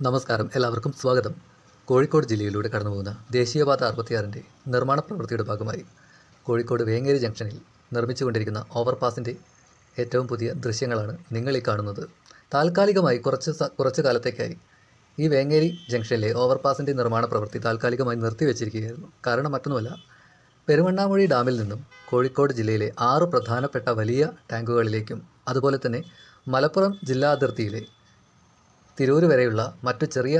നമസ്കാരം. എല്ലാവർക്കും സ്വാഗതം. കോഴിക്കോട് ജില്ലയിലൂടെ കടന്നുപോകുന്ന ദേശീയപാത അറുപത്തിയാറിന്റെ നിർമ്മാണ പ്രവൃത്തിയുടെ ഭാഗമായി കോഴിക്കോട് വേങ്ങേരി ജംഗ്ഷനിൽ നിർമ്മിച്ചുകൊണ്ടിരിക്കുന്ന ഓവർപാസിന്റെ ഏറ്റവും പുതിയ ദൃശ്യങ്ങളാണ് നിങ്ങൾ ഈ കാണുന്നത്. താൽക്കാലികമായി കുറച്ച് കുറച്ച് കാലത്തേക്കായി ഈ വേങ്ങേരി ജംഗ്ഷനിലെ ഓവർപാസിന്റെ നിർമ്മാണ പ്രവൃത്തി താൽക്കാലികമായി നിർത്തിവെച്ചിരിക്കുകയായിരുന്നു. കാരണം മറ്റൊന്നുമല്ല പെരുവണ്ണാമൊഴി ഡാമിൽ നിന്നും കോഴിക്കോട് ജില്ലയിലെ ആറ് പ്രധാനപ്പെട്ട വലിയ ടാങ്കുകളിലേക്കും അതുപോലെ തന്നെ മലപ്പുറം ജില്ലാ അതിർത്തിയിലെ തിരൂർ വരെയുള്ള മറ്റു ചെറിയ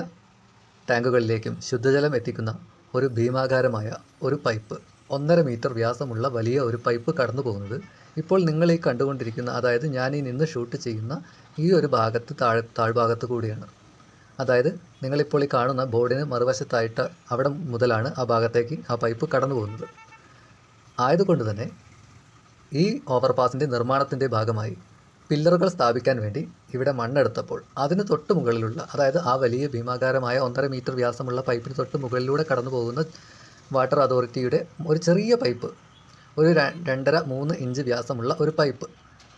ടാങ്കുകളിലേക്കും ശുദ്ധജലം എത്തിക്കുന്ന ഒരു ഭീമാകാരമായ ഒരു പൈപ്പ്. ഒന്നര മീറ്റർ വ്യാസമുള്ള വലിയ ഒരു പൈപ്പ് കടന്നു പോകുന്നത് ഇപ്പോൾ നിങ്ങൾ ഈ കണ്ടുകൊണ്ടിരിക്കുന്ന അതായത് ഞാൻ ഈ നിന്ന് ഷൂട്ട് ചെയ്യുന്ന ഈ ഒരു ഭാഗത്ത് താഴെ താഴ്ഭാഗത്ത് കൂടിയാണ്. അതായത് നിങ്ങളിപ്പോൾ ഈ കാണുന്ന ബോർഡിന് മറുവശത്തായിട്ട് അവിടെ മുതലാണ് ആ ഭാഗത്തേക്ക് ആ പൈപ്പ് കടന്നു പോകുന്നത് ആയതുകൊണ്ട് തന്നെ ഈ ഓവർപാസിന്റെ നിർമ്മാണത്തിന്റെ ഭാഗമായി പില്ലറുകൾ സ്ഥാപിക്കാൻ വേണ്ടി ഇവിടെ മണ്ണെടുത്തപ്പോൾ അതിന് തൊട്ട് മുകളിലുള്ള അതായത് ആ വലിയ ഭീമാകാരമായ ഒന്നര മീറ്റർ വ്യാസമുള്ള പൈപ്പിന് തൊട്ട് മുകളിലൂടെ കടന്നു പോകുന്ന വാട്ടർ അതോറിറ്റിയുടെ ഒരു ചെറിയ പൈപ്പ് ഒരു രണ്ടര മൂന്ന് ഇഞ്ച് വ്യാസമുള്ള ഒരു പൈപ്പ്.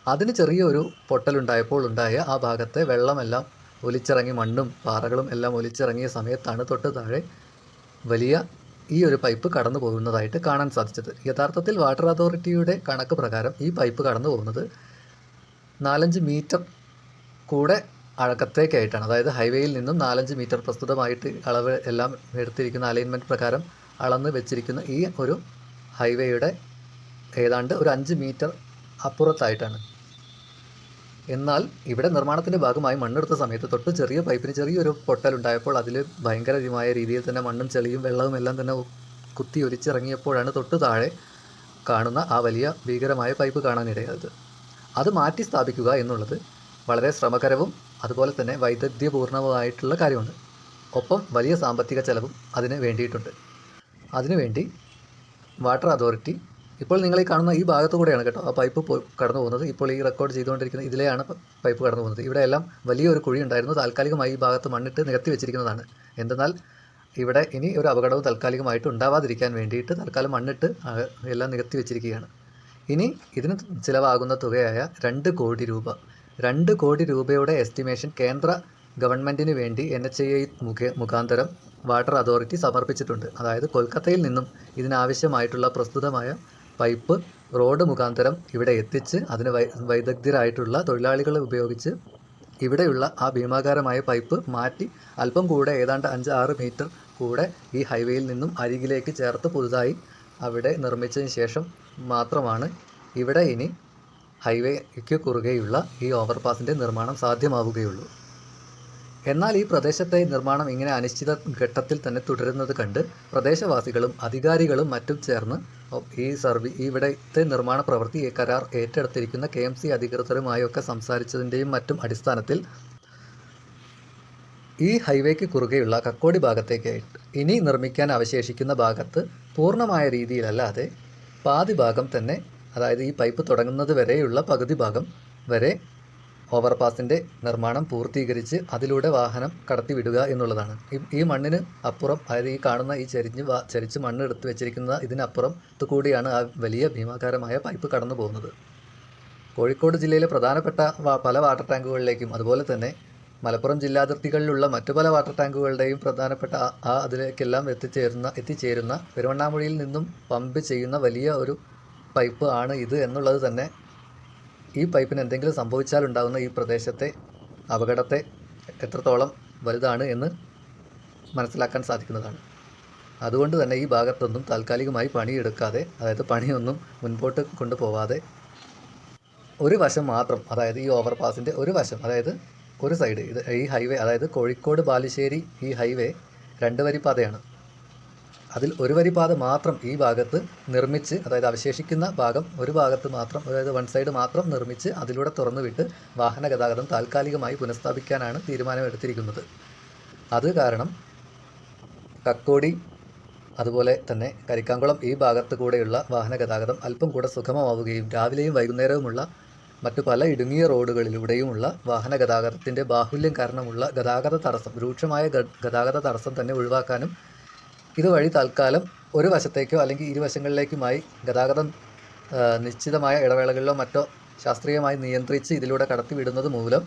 അതിന് ചെറിയൊരു പൊട്ടലുണ്ടായപ്പോൾ ഉണ്ടായ ആ ഭാഗത്തെ വെള്ളമെല്ലാം ഒലിച്ചിറങ്ങി മണ്ണും പാറകളും എല്ലാം ഒലിച്ചിറങ്ങിയ സമയത്താണ് തൊട്ട് താഴെ വലിയ ഈ ഒരു പൈപ്പ് കടന്നു പോകുന്നതായിട്ട് കാണാൻ സാധിച്ചത്. യഥാർത്ഥത്തിൽ വാട്ടർ അതോറിറ്റിയുടെ കണക്ക് പ്രകാരം ഈ പൈപ്പ് കടന്നു പോകുന്നത് നാലഞ്ച് മീറ്റർ കൂടെ അഴക്കത്തേക്കായിട്ടാണ് അതായത് ഹൈവേയിൽ നിന്നും നാലഞ്ച് മീറ്റർ പ്രസ്തുതമായിട്ട് അളവ് എല്ലാം എടുത്തിരിക്കുന്ന അലൈൻമെന്റ് പ്രകാരം അളന്ന് വെച്ചിരിക്കുന്ന ഈ ഒരു ഹൈവേയുടെ ഏതാണ്ട് ഒരു അഞ്ച് മീറ്റർ അപ്പുറത്തായിട്ടാണ്. എന്നാൽ ഇവിടെ നിർമ്മാണത്തിന്റെ ഭാഗമായി മണ്ണെടുത്ത സമയത്ത് തൊട്ട് ചെറിയ പൈപ്പിന് ചെറിയൊരു പൊട്ടലുണ്ടായപ്പോൾ അതിൽ ഭയങ്കരമായ രീതിയിൽ തന്നെ മണ്ണും ചെളിയും വെള്ളവും എല്ലാം തന്നെ കുത്തി ഒലിച്ചിറങ്ങിയപ്പോഴാണ് തൊട്ട് താഴെ കാണുന്ന ആ വലിയ ഭീകരമായ പൈപ്പ് കാണാനിടയായത്. അത് മാറ്റി സ്ഥാപിക്കുക എന്നുള്ളത് വളരെ ശ്രമകരവും അതുപോലെ തന്നെ വൈദഗ്ധ്യപൂർണവുമായിട്ടുള്ള കാര്യമാണ്. ഒപ്പം വലിയ സാമ്പത്തിക ചെലവും അതിന് വേണ്ടിയിട്ടുണ്ട്. അതിനുവേണ്ടി വാട്ടർ അതോറിറ്റി ഇപ്പോൾ നിങ്ങൾ ഈ കാണുന്ന ഈ ഭാഗത്തു കൂടെയാണ് കേട്ടോ. ആ പൈപ്പ് കടന്നു പോകുന്നത്. ഇപ്പോൾ ഈ റെക്കോർഡ് ചെയ്തുകൊണ്ടിരിക്കുന്ന ഇതിലെയാണ് പൈപ്പ് കടന്നു പോകുന്നത്. ഇവിടെ എല്ലാം വലിയൊരു കുഴി ഉണ്ടായിരുന്നു. താൽക്കാലികമായി ഈ ഭാഗത്ത് മണ്ണിട്ട് നികത്തി വെച്ചിരിക്കുന്നതാണ്. എന്തെന്നാൽ ഇവിടെ ഇനി ഒരു അപകടവും താൽക്കാലികമായിട്ട് ഉണ്ടാവാതിരിക്കാൻ വേണ്ടിയിട്ട് തൽക്കാലം മണ്ണിട്ട് എല്ലാം നികത്തി വെച്ചിരിക്കുകയാണ്. ഇനി ഇതിന് ചിലവാകുന്ന തുകയായ രണ്ട് കോടി രൂപ. രണ്ട് കോടി രൂപയുടെ എസ്റ്റിമേഷൻ കേന്ദ്ര ഗവൺമെന്റിന് വേണ്ടി എൻ എച്ച് ഐ മുഖേ മുഖാന്തരം വാട്ടർ അതോറിറ്റി സമർപ്പിച്ചിട്ടുണ്ട്. അതായത് കൊൽക്കത്തയിൽ നിന്നും ഇതിനാവശ്യമായിട്ടുള്ള പ്രസ്തുതമായ പൈപ്പ് റോഡ് മുഖാന്തരം ഇവിടെ എത്തിച്ച് അതിന് വൈ വൈദഗ്ധ്യരായിട്ടുള്ള തൊഴിലാളികളെ ഉപയോഗിച്ച് ഇവിടെയുള്ള ആ ഭീമാകാരമായ പൈപ്പ് മാറ്റി അല്പം കൂടെ ഏതാണ്ട് അഞ്ച് ആറ് മീറ്റർ കൂടെ ഈ ഹൈവേയിൽ നിന്നും അരികിലേക്ക് ചേർത്ത് പുതുതായി അവിടെ നിർമ്മിച്ചതിന് ശേഷം മാത്രമാണ് ഇവിടെ ഇനി ഹൈവേക്ക് കുറുകെയുള്ള ഈ ഓവർപാസിന്റെ നിർമ്മാണം സാധ്യമാവുകയുള്ളൂ. എന്നാൽ ഈ പ്രദേശത്തെ നിർമ്മാണം ഇങ്ങനെ അനിശ്ചിത ഘട്ടത്തിൽ തന്നെ തുടരുന്നത് കണ്ട് പ്രദേശവാസികളും അധികാരികളും മറ്റും ചേർന്ന് ഈ സർവീ ഇവിടുത്തെ നിർമ്മാണ പ്രവൃത്തി കരാർ ഏറ്റെടുത്തിരിക്കുന്ന കെ എം സി അധികൃതരുമായൊക്കെ സംസാരിച്ചതിന്റെയും മറ്റും അടിസ്ഥാനത്തിൽ ഈ ഹൈവേക്ക് കുറുകെയുള്ള കക്കോടി ഭാഗത്തേക്കായിട്ട് ഇനി നിർമ്മിക്കാൻ അവശേഷിക്കുന്ന ഭാഗത്ത് പൂർണമായ രീതിയിലല്ലാതെ പാതി ഭാഗം തന്നെ അതായത് ഈ പൈപ്പ് തുടങ്ങുന്നത് വരെയുള്ള പകുതി ഭാഗം വരെ ഓവർപാസിന്റെ നിർമ്മാണം പൂർത്തീകരിച്ച് അതിലൂടെ വാഹനം കടത്തിവിടുക എന്നുള്ളതാണ്. ഈ മണ്ണിന് അപ്പുറം അതായത് ഈ കാണുന്ന ഈ ചെരിഞ്ഞ് ചരിച്ച് മണ്ണ് എടുത്തു വെച്ചിരിക്കുന്ന ഇതിനപ്പുറം കൂടിയാണ് ആ വലിയ ഭീമാകാരമായ പൈപ്പ് കടന്നു പോകുന്നത് കോഴിക്കോട് ജില്ലയിലെ പ്രധാനപ്പെട്ട പല വാട്ടർ ടാങ്കുകളിലേക്കും അതുപോലെ തന്നെ മലപ്പുറം ജില്ലാതിർത്തികളിലുള്ള മറ്റു പല വാട്ടർ ടാങ്കുകളുടെയും പ്രധാനപ്പെട്ട ആ- അതിലേക്കെല്ലാം എത്തിച്ചേരുന്ന എത്തിച്ചേരുന്ന പെരുവണ്ണാമുഴിയിൽ നിന്നും പമ്പ് ചെയ്യുന്ന വലിയ ഒരു പൈപ്പ് ആണ് ഇത് എന്നുള്ളത് തന്നെ ഈ പൈപ്പിന് എന്തെങ്കിലും സംഭവിച്ചാൽ ഉണ്ടാകുന്ന ഈ പ്രദേശത്തെ അപകടത്തെ എത്രത്തോളം വലുതാണ് എന്ന് മനസ്സിലാക്കാൻ സാധിക്കുന്നതാണ്. അതുകൊണ്ട് തന്നെ ഈ ഭാഗത്തൊന്നും താൽക്കാലികമായി പണിയെടുക്കാതെ അതായത് പണിയൊന്നും മുൻപോട്ട് കൊണ്ടുപോവാതെ ഒരു വശം മാത്രം അതായത് ഈ ഓവർപാസിന്റെ ഒരു വശം അതായത് ഒരു സൈഡ്. ഇത് ഈ ഹൈവേ അതായത് കോഴിക്കോട് ബാലുശ്ശേരി ഈ ഹൈവേ രണ്ട് വരി പാതയാണ് അതിൽ ഒരു വരി പാത മാത്രം ഈ ഭാഗത്ത് നിർമ്മിച്ച് അതായത് അവശേഷിക്കുന്ന ഭാഗം ഒരു ഭാഗത്ത് മാത്രം അതായത് വൺ സൈഡ് മാത്രം നിർമ്മിച്ച് അതിലൂടെ തുറന്നു വിട്ട് വാഹന ഗതാഗതം താൽക്കാലികമായി പുനഃസ്ഥാപിക്കാനാണ് തീരുമാനമെടുത്തിരിക്കുന്നത്. അത് കാരണം കക്കോടി അതുപോലെ തന്നെ കരിക്കാംകുളം ഈ ഭാഗത്ത് കൂടെയുള്ള വാഹന ഗതാഗതം അല്പം കൂടെ സുഗമമാവുകയും രാവിലെയും വൈകുന്നേരവുമുള്ള മറ്റു പല ഇടുങ്ങിയ റോഡുകളിലൂടെയുമുള്ള വാഹന ഗതാഗതത്തിന്റെ ബാഹുല്യം കാരണമുള്ള ഗതാഗത തടസ്സം രൂക്ഷമായ ഗതാഗത തടസ്സം തന്നെ ഒഴിവാക്കാനും ഇതുവഴി തൽക്കാലം ഒരു വശത്തേക്കോ അല്ലെങ്കിൽ ഇരുവശങ്ങളിലേക്കുമായി ഗതാഗതം നിശ്ചിതമായ ഇടവേളകളിലോ മറ്റോ ശാസ്ത്രീയമായി നിയന്ത്രിച്ച് ഇതിലൂടെ കടത്തിവിടുന്നത് മൂലം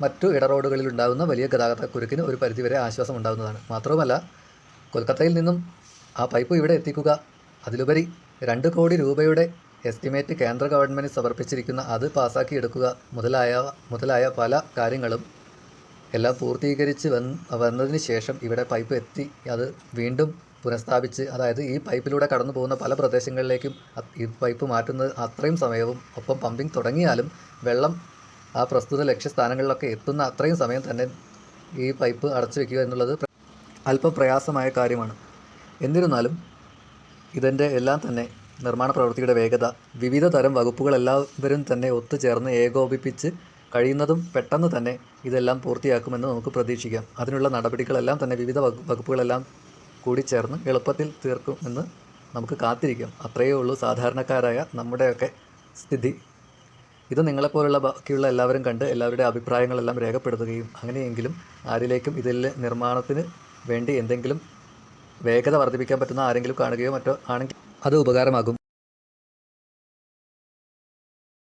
മറ്റു ഇടറോഡുകളിൽ ഉണ്ടാകുന്ന വലിയ ഗതാഗത കുരുക്കിന് ഒരു പരിധിവരെ ആശ്വാസം ഉണ്ടാകുന്നതാണ് മാത്രവുമല്ല കൊൽക്കത്തയിൽ നിന്നും ആ പൈപ്പ് ഇവിടെ എത്തിക്കുക അതിലുപരി രണ്ട് കോടി രൂപയുടെ എസ്റ്റിമേറ്റ് കേന്ദ്ര ഗവൺമെന്റ് സമർപ്പിച്ചിരിക്കുന്ന അത് പാസ്സാക്കിയെടുക്കുക മുതലായ മുതലായ പല കാര്യങ്ങളും എല്ലാം പൂർത്തീകരിച്ച് വന്ന് വന്നതിന് ശേഷം ഇവിടെ പൈപ്പ് എത്തി. അത് വീണ്ടും പുനഃസ്ഥാപിച്ച് അതായത് ഈ പൈപ്പിലൂടെ കടന്നു പോകുന്ന പല പ്രദേശങ്ങളിലേക്കും ഈ പൈപ്പ് മാറ്റുന്നത് അത്രയും സമയവും ഒപ്പം പമ്പിംഗ് തുടങ്ങിയാലും വെള്ളം ആ പ്രസ്തുത ലക്ഷ്യസ്ഥാനങ്ങളിലൊക്കെ എത്തുന്ന അത്രയും സമയം തന്നെ ഈ പൈപ്പ് അടച്ചു വയ്ക്കുക എന്നുള്ളത് അല്പം പ്രയാസമായ കാര്യമാണ്. എന്നിരുന്നാലും ഇതിന്റെ എല്ലാം തന്നെ നിർമ്മാണ പ്രവൃത്തിയുടെ വേഗത വിവിധ തരം വകുപ്പുകളെല്ലാവരും തന്നെ ഒത്തുചേർന്ന് ഏകോപിപ്പിച്ച് കഴിയുന്നതും പെട്ടെന്ന് തന്നെ ഇതെല്ലാം പൂർത്തിയാക്കുമെന്ന് നമുക്ക് പ്രതീക്ഷിക്കാം. അതിനുള്ള നടപടികളെല്ലാം തന്നെ വിവിധ വകു- വകുപ്പുകളെല്ലാം കൂടി ചേർന്ന് എളുപ്പത്തിൽ തീർക്കുമെന്ന് നമുക്ക് കാത്തിരിക്കാം. അത്രയേ ഉള്ളൂ സാധാരണക്കാരായ നമ്മുടെയൊക്കെ സ്ഥിതി. ഇത് നിങ്ങളെപ്പോലുള്ള ബാക്കിയുള്ള എല്ലാവരും കണ്ട് എല്ലാവരുടെ അഭിപ്രായങ്ങളെല്ലാം രേഖപ്പെടുത്തുകയും അങ്ങനെയെങ്കിലും ആരിലേക്കും ഇതിൽ നിർമ്മാണത്തിന് വേണ്ടി എന്തെങ്കിലും വേഗത വർദ്ധിപ്പിക്കാൻ പറ്റുന്ന ആരെങ്കിലും കാണുകയോ മറ്റോ ആണെങ്കിൽ അത് ഉപകാരമാകും.